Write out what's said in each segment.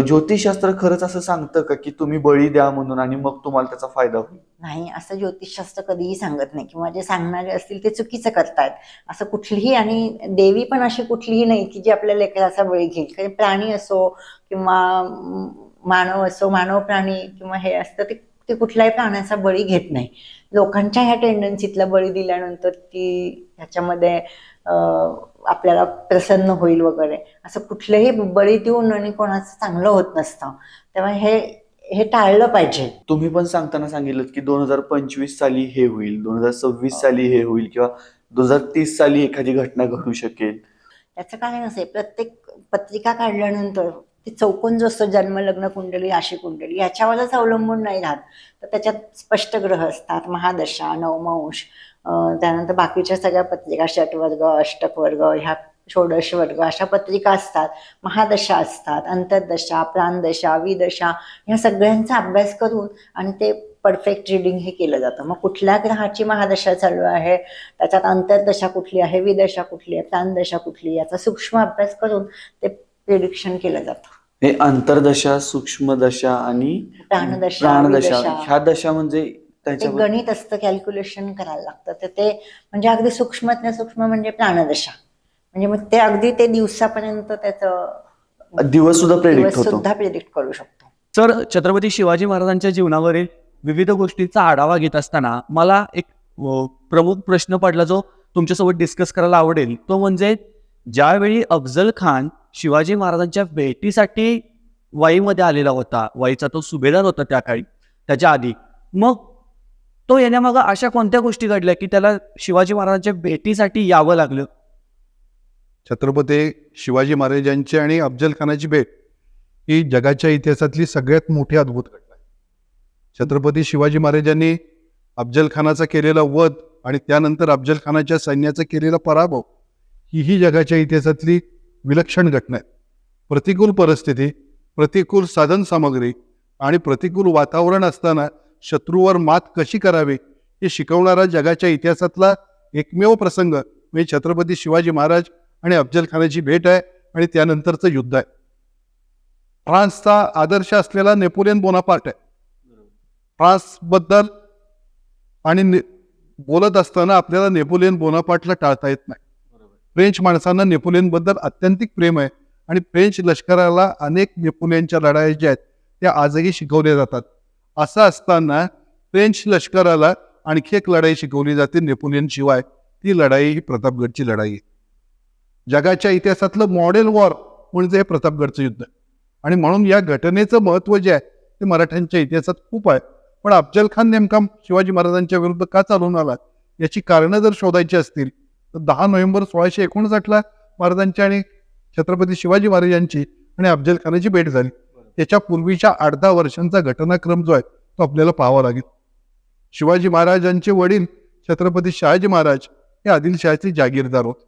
ज्योतिषशास्त्र खरंच असं सांगतं का की तुम्ही बळी द्या म्हणून आणि मग तुम्हाला त्याचा फायदा होईल? नाही असं ज्योतिषशास्त्र कधीही सांगत नाही. किंवा जे सांगणारे असतील ते चुकीचं करतायत. असं कुठलीही आणि देवी पण अशी कुठलीही नाही की जी आपल्या लेकराचा बळी घेईल. काही प्राणी असो किंवा मानव असो मानव प्राणी किंवा हे असतं ते ते कुठल्याही प्राण्याचा बळी घेत नाही. लोकांच्या ह्या टेंडन्सीतला बळी दिल्यानंतर ती ह्याच्यामध्ये आपल्याला प्रसन्न होईल वगैरे. असं कुठलंही बळी देऊन आणि कोणाचं चांगलं होत नसतं. तेव्हा हे हे टाळलं पाहिजे. तुम्ही पण सांगताना सांगितलं की दोन हजार पंचवीस साली हे होईल दोन हजार सव्वीस साली हे होईल किंवा दोन हजार तीस साली एखादी घटना घडू शकेल. त्याचं काय नसेल प्रत्येक पत्रिका काढल्यानंतर ते चौकोन जो असतो जन्म लग्न कुंडली आशी कुंडली ह्याच्यावरच अवलंबून नाही राहत. तर त्याच्यात स्पष्ट ग्रह असतात महादशा नवमांश त्यानंतर बाकीच्या सगळ्या पत्रिका षटवर्ग अष्टकवर्ग ह्या षोडश वर्ग अशा पत्रिका असतात. महादशा असतात अंतर्दशा प्राणदशा विदशा ह्या सगळ्यांचा अभ्यास करून आणि ते परफेक्ट रिडिंग हे केलं जातं. मग कुठल्या ग्रहाची महादशा चालू आहे? त्याच्यात अंतर्दशा कुठली आहे? विदशा कुठली आहे? प्राणदशा कुठली याचा सूक्ष्म अभ्यास करून ते प्रिडिक्शन केलं जातं. हे अंतरदशा सूक्ष्मदशा आणि प्राणदशा. ह्या दशा म्हणजे ते त्याच्यावर गणित असतं कॅल्क्युलेशन करायला लागतं. तर ते म्हणजे अगदी सूक्ष्मातल्या सूक्ष्म म्हणजे प्राणदशा. म्हणजे मग ते अगदी ते दिवसापर्यंत त्याचं दिवस सुद्धा प्रेडिक्ट दिवस होतो. सुद्धा प्रिडिक्ट करू शकतो. तर छत्रपती शिवाजी महाराजांच्या जीवनावरील विविध गोष्टींचा आढावा घेत असताना मला एक अ, प्रमुख प्रश्न पडला जो तुमच्यासोबत डिस्कस करायला आवडेल. तो म्हणजे ज्यावेळी अफजल खान शिवाजी महाराजांच्या भेटीसाठी वाईमध्ये आलेला होता वाईचा तो सुभेदार होता त्या काळी त्याच्या आधी मग तो येण्यामागं अशा कोणत्या गोष्टी घडल्या की त्याला शिवाजी महाराजांच्या भेटीसाठी यावं लागलं? छत्रपती शिवाजी महाराजांची आणि अफजल खानाची भेट ही जगाच्या इतिहासातली सगळ्यात मोठी अद्भुत घटना आहे. छत्रपती शिवाजी महाराजांनी अफजल खानाचा केलेला वध आणि त्यानंतर अफजल खानाच्या सैन्याचा केलेला पराभव हीही जगाच्या इतिहासातली विलक्षण घटना आहे. प्रतिकूल परिस्थिती प्रतिकूल साधन सामग्री आणि प्रतिकूल वातावरण असताना शत्रूवर मात कशी करावी हे शिकवणारा जगाच्या इतिहासातला एकमेव प्रसंग म्हणजे छत्रपती शिवाजी महाराज आणि अफजलखानाची भेट आहे आणि त्यानंतरचं युद्ध आहे. फ्रान्सचा आदर्श असलेला नेपोलियन बोनापार्ट आहे. फ्रान्सबद्दल आणि ने- बोलत असताना आपल्याला नेपोलियन बोनापार्टला टाळता येत नाही. फ्रेंच माणसांना नेपोलियनबद्दल अत्यंतिक प्रेम आहे आणि फ्रेंच लष्कराला अनेक नेपोलियनच्या लढाया ज्या आहेत त्या आजही शिकवल्या जातात. असं असताना फ्रेंच लष्कराला आणखी एक लढाई शिकवली जाते नेपोलियन शिवाय. ती लढाई ही प्रतापगडची लढाई आहे. जगाच्या इतिहासातलं मॉडेल वॉर म्हणजे हे प्रतापगडचं युद्ध आणि म्हणून या घटनेचं महत्त्व जे आहे ते मराठ्यांच्या इतिहासात खूप आहे. पण अफजल खान नेमका शिवाजी महाराजांच्या विरुद्ध का चालून आला? याची कारणं जर शोधायची असतील तर दहा नोव्हेंबर सोळाशे एकोणसाठला महाराजांची आणि छत्रपती शिवाजी महाराजांची आणि अफजल खानाची भेट झाली. त्याच्या पूर्वीच्या आठ दहा वर्षांचा घटनाक्रम जो आहे तो आपल्याला पाहावा लागेल. शिवाजी महाराजांचे वडील छत्रपती शहाजी महाराज हे आदिलशहाचे जागीरदार होते.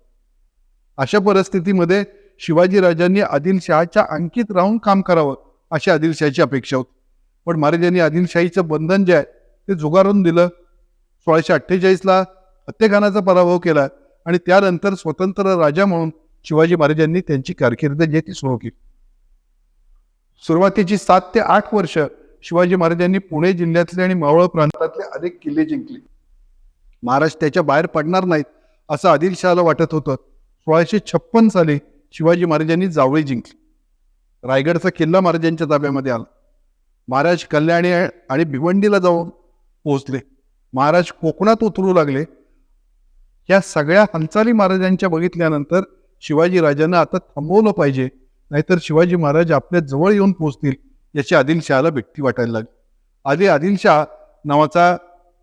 अशा परिस्थितीमध्ये शिवाजी राजांनी आदिलशहाच्या अंकित राहून काम करावं अशी आदिलशहाची अपेक्षा होती. पण महाराजांनी आदिलशाहीचं बंधन जे आहे ते जुगारून दिलं. सोळाशे अठ्ठेचाळीसला हत्येखानाचा पराभव केला. आणि त्यानंतर स्वतंत्र राजा म्हणून शिवाजी महाराजांनी त्यांची कारकीर्द जे ती सुरू केली. सुरुवातीची सात ते आठ वर्ष शिवाजी महाराजांनी पुणे जिल्ह्यातले आणि मावळ प्रांतातले अनेक किल्ले जिंकले. महाराज त्याच्या बाहेर पडणार नाहीत असं आदिलशहाला वाटत होतं. सोळाशे छप्पन साली शिवाजी महाराजांनी जावळी जिंकली. रायगडचा किल्ला महाराजांच्या ताब्यामध्ये आला. महाराज कल्याणी आणि भिवंडीला जाऊन पोहोचले. महाराज कोकणात उतरू लागले. या सगळ्या हालचाली महाराजांच्या बघितल्यानंतर शिवाजी राजांना आता थांबवलं पाहिजे. नाहीतर शिवाजी महाराज आपल्या जवळ येऊन पोहोचतील याची आदिलशहाला भीती वाटायला लागली. आधी आदिलशाह नावाचा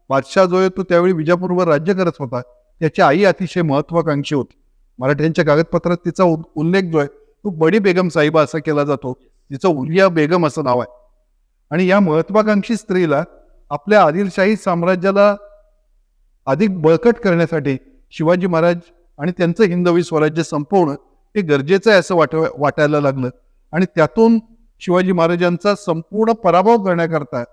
बादशाह जो आहे तो त्यावेळी विजापूरवर राज्य करत होता. त्याची आई अतिशय महत्वाकांक्षी होती. मराठ्यांच्या कागदपत्रात तिचा उ- उल्लेख जो आहे तो बडी बेगम साहिबा असा केला जातो. तिचं उलिया बेगम असं नाव आहे. आणि या महत्वाकांक्षी स्त्रीला आपल्या आदिलशाही साम्राज्याला अधिक बळकट करण्यासाठी शिवाजी महाराज आणि त्यांचं हिंदवी स्वराज्य संपवणं हे गरजेचं आहे असं वाट वाटायला लागलं. आणि त्यातून शिवाजी महाराजांचा संपूर्ण पराभव करण्याकरता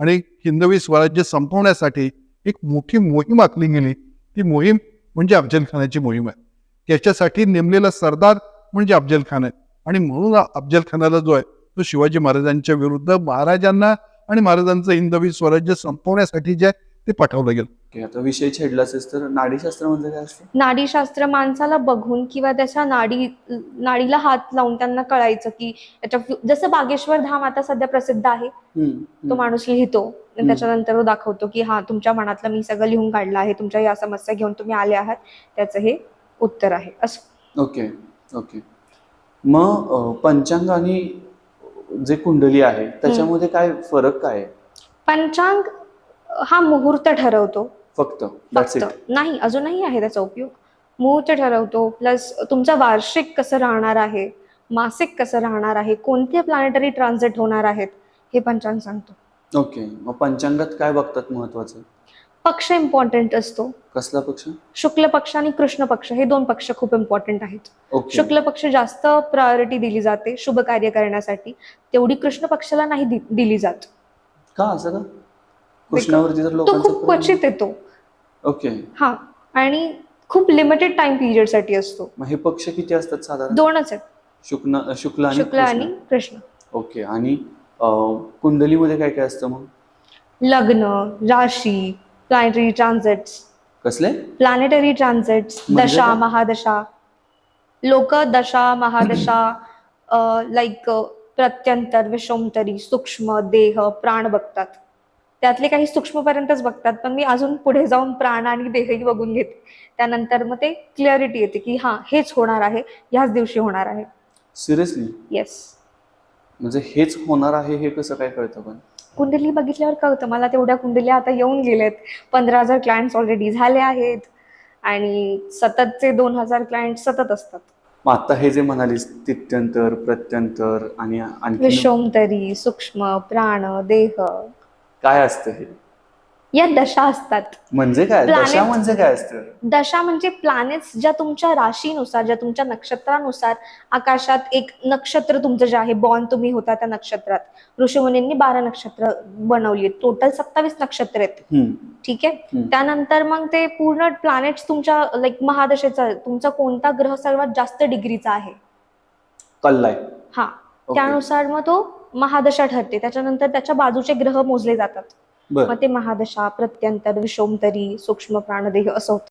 आणि हिंदवी स्वराज्य संपवण्यासाठी एक मोठी मोहीम आखली गेली. ती मोहीम म्हणजे अफजल खानाची मोहीम आहे. त्याच्यासाठी नेमलेला सरदार म्हणजे अफजल खान आहे. आणि म्हणून अफजल खानाला जो आहे तो शिवाजी महाराजांच्या विरुद्ध महाराजांना आणि महाराजांचं हिंदवी स्वराज्य संपवण्यासाठी जे आहे ते पाठवलं गेलं. ओके आता विषय छेडलाच तर नाडीशास्त्र म्हणजे काय असतं? नाडीशास्त्र माणसाला बघून किंवा त्याच्या नाडी नाडीला हात लावून त्यांना कळायचं की याच्या फ्यु- जसं बागेश्वर धाम आता सध्या प्रसिद्ध आहे तो. माणूस लिहितो. त्याच्यानंतर तो दाखवतो की हा तुमच्या मनातलं मी सगळं लिहून काढलं आहे तुमच्या या समस्या घेऊन तुम्ही आले आहात. त्याचं हे उत्तर आहे. असं. Okay okay. मग पंचांग आणि जे कुंडली आहे त्याच्यामध्ये काय फरक काय पंचांग हा मुहूर्त ठरवतो. फक्त नाही अजूनही आहे त्याचा उपयोग. मुहूर्त ठरवतो प्लस तुमचं वार्षिक कसं राहणार आहे मासिक कसं राहणार आहे कोणते प्लॅनेटरी ट्रान्झिट होणार आहेत हे पंचांग सांगतो. ओके मग पंचांगात काय बघतात महत्वाचं? पक्ष इम्पॉर्टंट असतो. कसला पक्ष? शुक्ल पक्ष आणि कृष्ण पक्ष हे दोन पक्ष खूप इम्पॉर्टंट आहेत. ओके शुक्ल पक्ष जास्त प्रायोरिटी दिली जाते शुभ कार्य करण्यासाठी. तेवढी कृष्ण पक्षाला नाही दिली जात. का असं का? कृष्णावरती खूप क्वचित येतो. ओके. हा आणि खूप लिमिटेड टाइम पिरियडसाठी असतो. मग हे पक्ष किती असतात साधारण? दोनच आहेत. शुक्न शुक्ल आणि शुक्ल आणि कृष्ण. कृष्ण. ओके आणि अं, कुंडलीमध्ये काय काय असतं मग? लग्न राशी प्लॅनेटरी ट्रान्झिट्स कसले? प्लॅनेटरी ट्रान्झिट्स म्हणजे दशा काय? महादशा. लोक दशा महादशा लाईक प्रत्यंतर विषमतरी सूक्ष्म देह प्राण बघतात. त्यातले काही सूक्ष्मपर्यंतच बघतात पण मी अजून पुढे जाऊन प्राण आणि देहही बघून घेते. त्यानंतर मग ते क्लिअरिटी येते की हा हेच होणार आहे ह्याच दिवशी होणार आहे. सिरियसली येस म्हणजे हेच होणार आहे हे कसं काय कळतं पण? कुंडली बघितल्यावर कळतं. मला तेवढ्या कुंडल्या आता येऊन गेलेत पंधरा हजार क्लायंट्स ऑलरेडी झाले आहेत. आणि सततचे दोन हजार क्लायंट सतत असतात. मग आता हे जे म्हणालीस तित्यंतर प्रत्यंतर आणि आणखी विषोमतरी सूक्ष्म प्राण देह काय असतं हे? या दशा असतात. म्हणजे काय? Planet- दशा म्हणजे काय असतं? दशा म्हणजे प्लॅनेट्स ज्या तुमच्या राशीनुसार ज्या तुमच्या नक्षत्रानुसार आकाशात एक नक्षत्र तुमचं जे आहे बॉर्न तुम्ही होता त्या नक्षत्रात. ऋषीमुनींनी बारा नक्षत्र बनवली टोटल सत्तावीस नक्षत्र आहेत. हम्म, ठीक आहे? हम्म. त्यानंतर मग ते पूर्ण प्लॅनेट्स तुमच्या लाईक महादशेचा तुमचा कोणता ग्रह सर्वात जास्त डिग्रीचा आहे? कल्लाय हा. ओके. त्यानुसार मग तो महादशा ठरते. त्याच्यानंतर त्याच्या बाजूचे ग्रह मोजले जातात. मग ते महादशा प्रत्यंतर विषोमतरी सूक्ष्म प्राणदेह असं होतं.